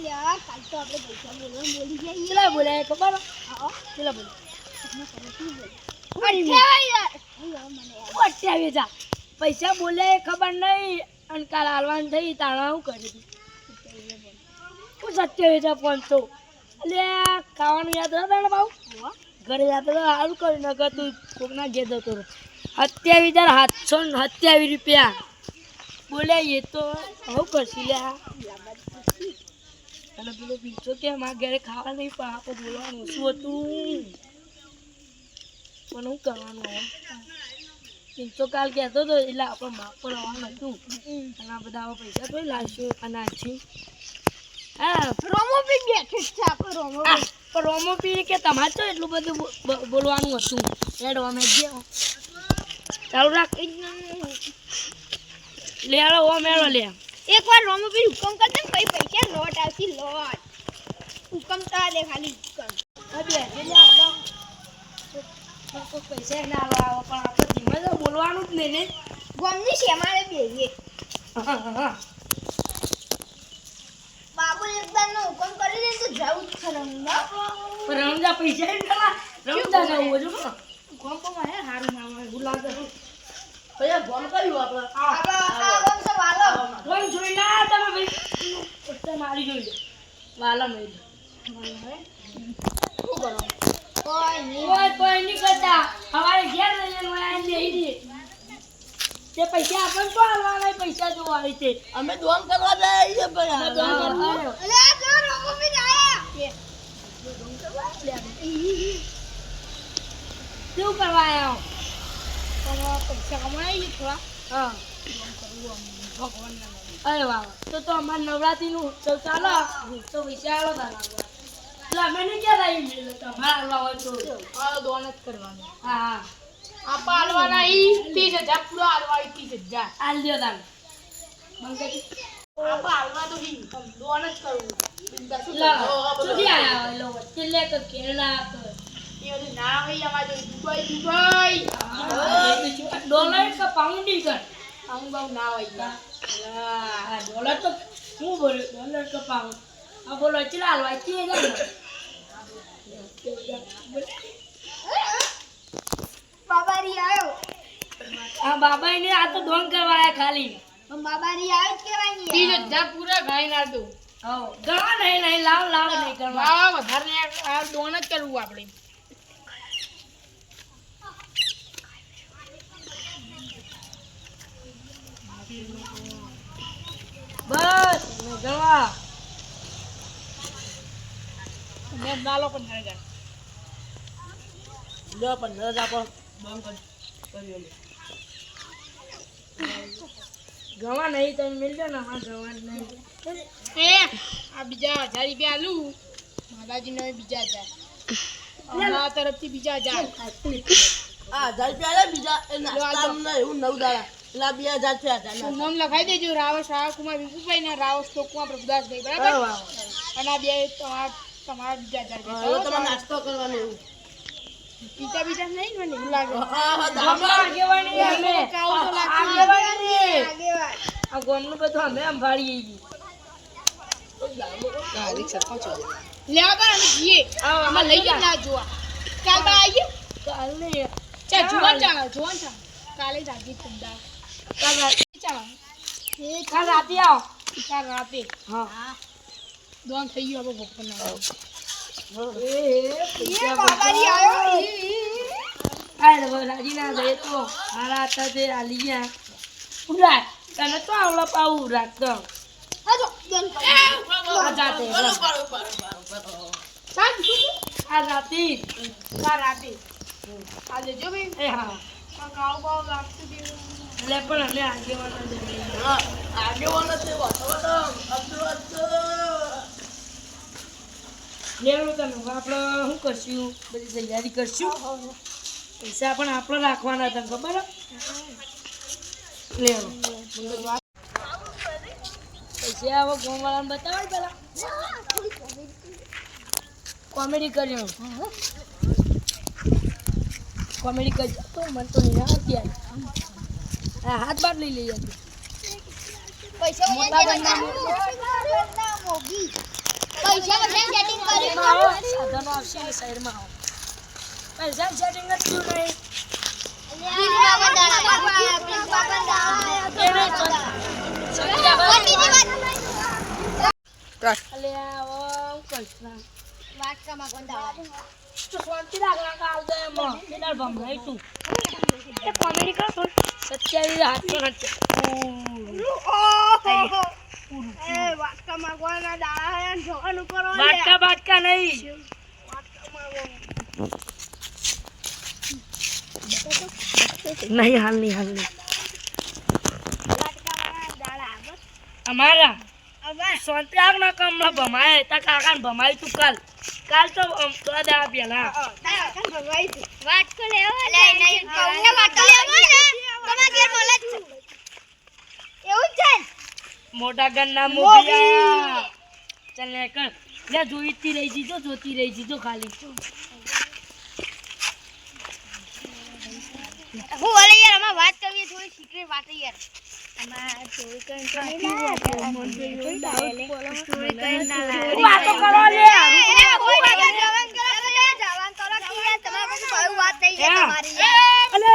અલ્યા કાલ તો આપણે પૈસા બોલવા બોલી જઈએ કેટલા બોલ્યા ખબર? હા કેટલા બોલ્યા. અઠ્યાવીસ અઠ્યાવીસ હજાર પૈસા બોલ્યા ખબર નહીં. અને કાલ હાલવાનું થઈ તાણા હું કરી હતી હું સત્યાવીસ હજાર પાંચસો? એટલે ખાવાનું યાદ હતા ને ભાવ ઘરે જતો હતા સારું કર્યું નકર તું કોકના ઘેર જતો રહો. સત્યાવીસ હજાર સાતસો સત્યાવીસ રૂપિયા. બોલ્યા એ તો હું કરશું લે અને પેલો બીજો કે મારા ઘરે ખાવા નહીં પણ આપણે બોલવાનું શું હતું. પણ હું કરવાનું હવે? કાલ કહેતો હતો એટલે આપણે બાપ પણ આવવાનું હતું. અને આ બધા પૈસા તો લાવશું અને આછી હા. રોમો બી બેઠી છે આપણે રોમો પણ રોમો પી કે તમારે તો એટલું બધું બોલવાનું હતું. એડ અમે ગયા. ચાલુ રાખ. લે હાલો ઓ મેળો લે. એક વાર રોમો બી હુકમ કર દે પછી પૈસા લોટ આવતી લોટ. હુકમ તો આ દે ખાલી હુકમ. આપણો પૈસા ના આવો પણ આપણે ધીમે તો બોલવાનું જ નહીં ને. ગમની મારે બેહીએ. બાબુ એકદમ નો હુકમ કરી દે તો જવું જ ખરે રમજા પૈસા રમજા જવું હજુ પણ કોમ કોમ હારું નામ હે ગુલાબ ફોન કર્યું આપણે. આ આ ગમ તો વાલો. ફોન જોઈ ના તમે ભાઈ. મારી જોઈ લો. વાલા નહીં શું કરો? કોઈ નહીં. કોઈ કોઈ નહીં કરતા. હવારે ઘેર લઈને વયા લઈ દે. તે પૈસા આપણને તો હાલવાના પૈસા જોવા આવી છે. અમે દોન કરવા જાય છે અમે દોન ભૈયા અલે જો રોમો બી આયા. શું કરવા આવ્યા? પૈસા કમાઈ થોડા હા. અરે વાહ તો તો નવરાત્રી નું ઉત્સવ ચાલો. તો વિચારો તારા. અમે નહીં ક્યાં આવી તમારા હાલવા હોય તો. દોન જ કરવાનું. હા હા. આપા હાલવાના ઈ ત્રીસ હજાર પૂરો હાલવા ત્રીસ હજાર. હાલ દ્યો તાને આપા હાલવા તો ઈ. દોન જ કરવું બિંદાસ શું લા કરવું? સુધી આયા હોય લો વચ્ચે લે કે કેરલા કે એ બધું ના હોય અમારે દુબઈ દુબઈ. ડોલર કે પાઉન્ડી કર આવું બહુ ના હોય હા ડોલર તો હું બોલ્યો ડોલર કે પાઉન્ડ આ બોલો ચલા હાલવા ચી જાય બાબારી આવ્યો આ બાબા ને આ તો ડોન કરવા આયા ખાલી બાબા બાબારી આવ્યો જ નહીં ત્રીસ હજાર પૂરા ગાઈ ના દો હો ગવા નહીં નહીં લાવ લાવ નહીં કરવા વધારે આ દોન જ કરવું આપણે. બસ ને ગવા મેં નાલો પણ થાય જાય લો પંદર હજાર પણ બંધ કરી ગવા નહીં તમે મિલજો ને હા ગવા નહીં. એ આ બીજા હજાર રૂપિયા આલું. માતાજી નો બીજા હજાર. અમારા તરફથી બીજા હજાર. આ હજાર રૂપિયા બીજા એવું નવ દાડા. બે હજાર નામ લખાઈ દેજો? રાવસ વિપુભાઈ ને પ્રભુદાસભાઈ બરાબર. અને આ બે તમારા તમારા બીજા હજાર તમારે નાસ્તો કરવાનો એવું બીજા બીજા નહીં મને એવું લાગે. હા, હા, ગવા દામા. આગેવાની તો લાગતું જ આગેવાની. આ ગોમનું બધું અમે સંભાળીએ છીએ. લેવા કર અમે જઈએ. આવો, આમાં લઈ જઈને ના જોવા કાલ તો આવીએ કાલ. નહીં જોવાન ચાલો જોવાન ચાલો કાલે જાગી ધંધા કાલ રાતે આવો કાલ રાતે હા દોન થઈ ગયું ભોગ હવે જો આ રાતે કાલ રાતે આ લેજો ભાઈ હા કાવ બાવ લાગતું એટલે પણ એટલે આગેવાના જઈએ આગેવાનો છે. લેવું આપણે શું કરશું? બધી તૈયારી કરશું? પૈસા પણ આપણે રાખવાના તને ખબર લેવું પૈસા હવે ગોમવાળાને બતાવે પેલા. કોમેડી કર્યો. કોમેડી કરી તો મને તો નહીં આવતી હાથ બાર લઈ લઈએ. પૈસા મોગી. સેટિંગ કરી સાધનો આવશે આવો પૈસા સેટિંગ જ થયું નહીં. સત્યાવીસ હાથસો વાટકા બાટકા નહીં. નહીં હાલ નહીં હાલ નહીં. અમારા ના કમલા ભમાય તા કાકા ભમાય તું કાલ. કાલ તો અમ, થોડા દાડા પહેલા. વાત કો લેવો લે નહીં કહું વાત કો લેવો ને તમાર ઘેર મળે જ છે. એવું છે? મોટા ગણના મોગિયા ચાલ ને કર લે જોઈતી રહી જી જો જોતી રહી જી જો ખાલી. હું અરે યાર અમાર વાત કરવી છે, થોડી સિક્રેટ વાત યાર. અમાર ચોરી કરીને તો નહીં લાવે. ચોરી કરીને ના લાવે. વાતો કરો લે. કોઈ નહીં, જવાન કરો તો જવાન કરો કે યાર, તમારે કોઈ વાત નહીં તમારી. અલે.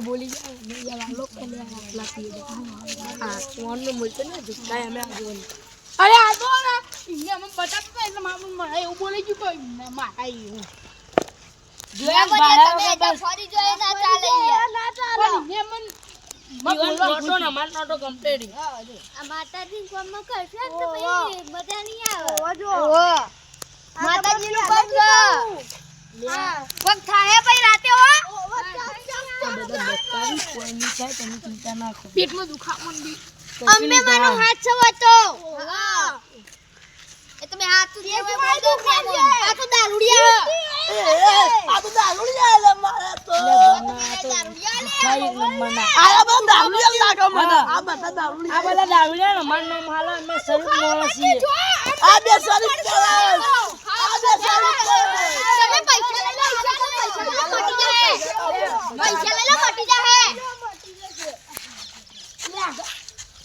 બોલી જાય અમે અરે આ તો ને અહીંયા અમને બતાવતા એટલે મારું મને એવું બોલી ગયું તો મારા એવું જોયા ફરી ના ચાલે. પણ મન નોટો ને નોટો. આ માતાજી કરશે તો ભાઈ મજા નહીં આવે. માતાજી નું થાય ભાઈ રાતે હો? પેટમાં મારો હાથ છો એ તમે હાથ આ તો દારૂડિયા આ તો મારે તો દારૂડિયા લે ખાઈ આ બધા દારૂ લઈ મને આ બધા દારૂ આ બધા દારૂડિયા ને અમારું નામ અમે શરીફ માણસ છીએ આ બે શરીફ કરાય આ બે શરીફ તમે પૈસા લઈ લો પૈસા મટી જાય પૈસા લઈ લો મટી જાય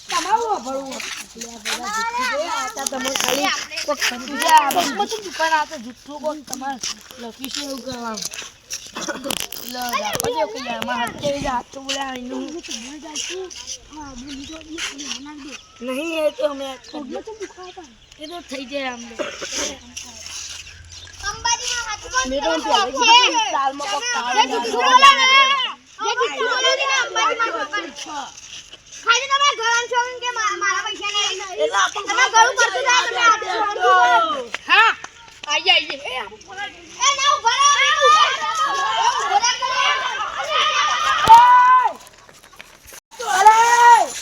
તમારું ખાલી કોક સમજી જાય આ બધું દુકાન આ તો જુઠ્ઠું કોક તમારે લખીશું એવું કરવાનું? નહીં. એ તો અમે એ તો થઈ જાય અમને ખાલી તમે ઘરમાં છો કે મારા પૈસા નહીં. એટલે આપણને તમે ગળું કરતો જાય. તમે છોડો. હા. આઈ આઈ એ એ ના ઊભા રહો, ના ઊભા રહો.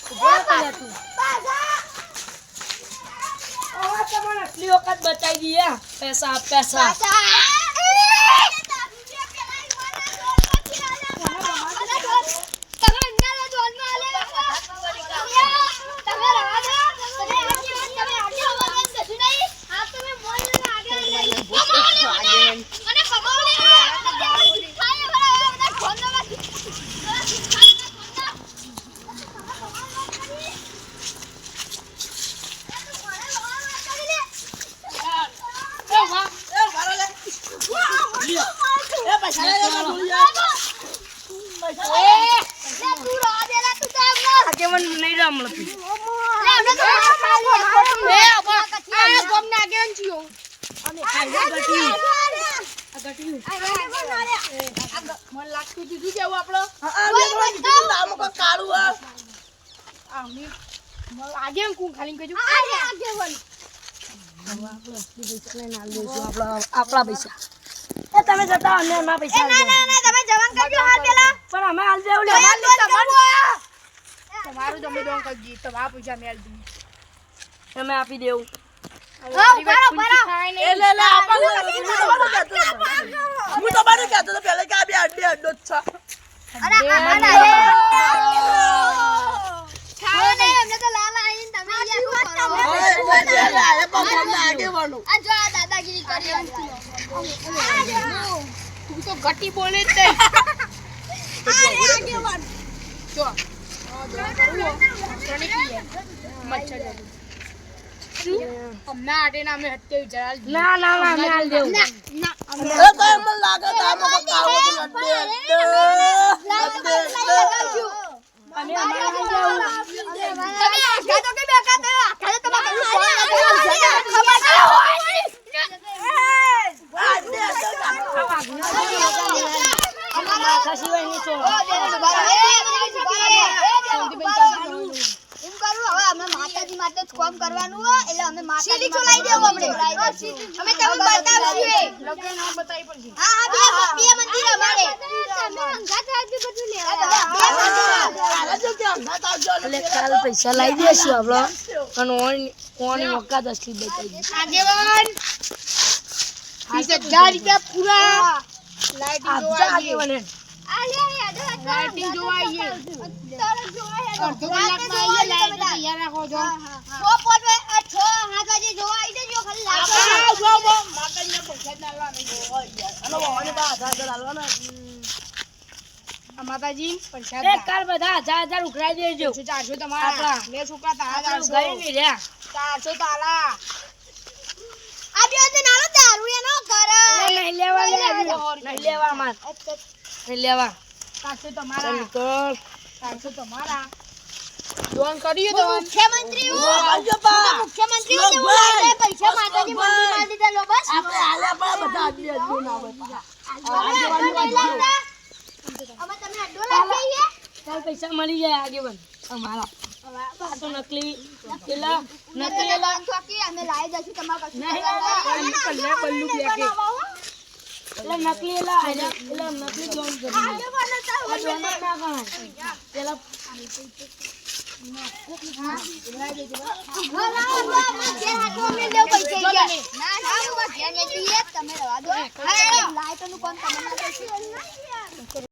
ઊભા હવે તમને આટલી વખત બતાવી દઈએ પૈસા પૈસા એ મારો લે એ પૈસા લે દારૂ લઈ આય. આજે મને નહીં રામ મળતું મને લાગતું હતું શું કેવું આપણો આ આ મેં તમને કીધું તું દારૂમાં કોક કાળું હે. આ મી મને લાગે એમ કું ખાલી કહેજો હવે આપણે આપણા પૈસા એ તમે જતા અમે અમારા પૈસા ના તમે જવાન કરજો હાલ પણ અમે આલી દેવું લે તમારું તમે દોન કરજી તમારા પૈસા મેળ દી અમે આપી દેવું. હા તમારું કહેતો હતો. કે આ બે અડ્ડે અડ્ડો જ છે ઘટી બોલે જ નહીં. મચ્છર માતાજી માટે જ કામ કરવાનું અમે ચલાઈ દેવું આપણે. અમે તમને બતાવશું લગ્ન નામ બતાઈ પડશે. હા હા બે બે મંદિર અમારે. તમે અંગાત આજુ બધું લેવા. બે મંદિર. કાલે જો કે અંગાત આવજો અને એટલે કાલ પૈસા લાવી દઈશું આપણે અને ઓન ઓન વખત અસલી બતાવી આગેવાન. ત્રીસ રૂપિયા પૂરા. લાઇટિંગ જોવા આપજો આ લે યાદ લાઇટિંગ જોવા આવીએ. તરત જોવા અડધો કલાકમાં આવીએ લાઇટ તૈયાર રાખો છો. છ પાંચ છ સાત વાગે જોવા આવી જજો ખાલી લાઈટ આ ઊભા ઊભા. માતાજીને પૈસા જ ના આલવા નહીં. અને આધાર કાર્ડ આલવાના. આ માતાજી પૈસા જ કાલ બધા હજાર હજાર ઉઘરાઈ દેજો. ચારસો તમારા? આપણા. લે છોકરા તારા ચારસો. ગઈ નહીં રહ્યા. ચારસો તારા. આ તો નાનો દારૂ એનો કરે. નહીં લેવા નહીં લેવા. માર. લેવા. ચારસો તમારા. ચારસો તમારા. દોન કર્યું દોન મુખ્યમંત્રી હું આવજો મુખ્યમંત્રી હું જેવું લાગે. પૈસા માતાજી મંદિરમાં દીધા લો બસ. આપણે આલ્યા પણ બધા અડ્ડે અડ્ડે ના બધા. અમે તમે અડો લાગીએ ચાલ. પૈસા મળી જાય આગેવાન. અમારા તો નકલી પેલા નકલી લોન ચોકી અમે લાવી દઈશું તમારા કશું નહીં. પલ્લે પલ્લું બ્લેકે એટલે નકલી એલા એટલે નકલી જોન કરી આ જોન જ ના ગણાય. પેલા તમે રવા દો લાઈટોનું કોણ તમે ના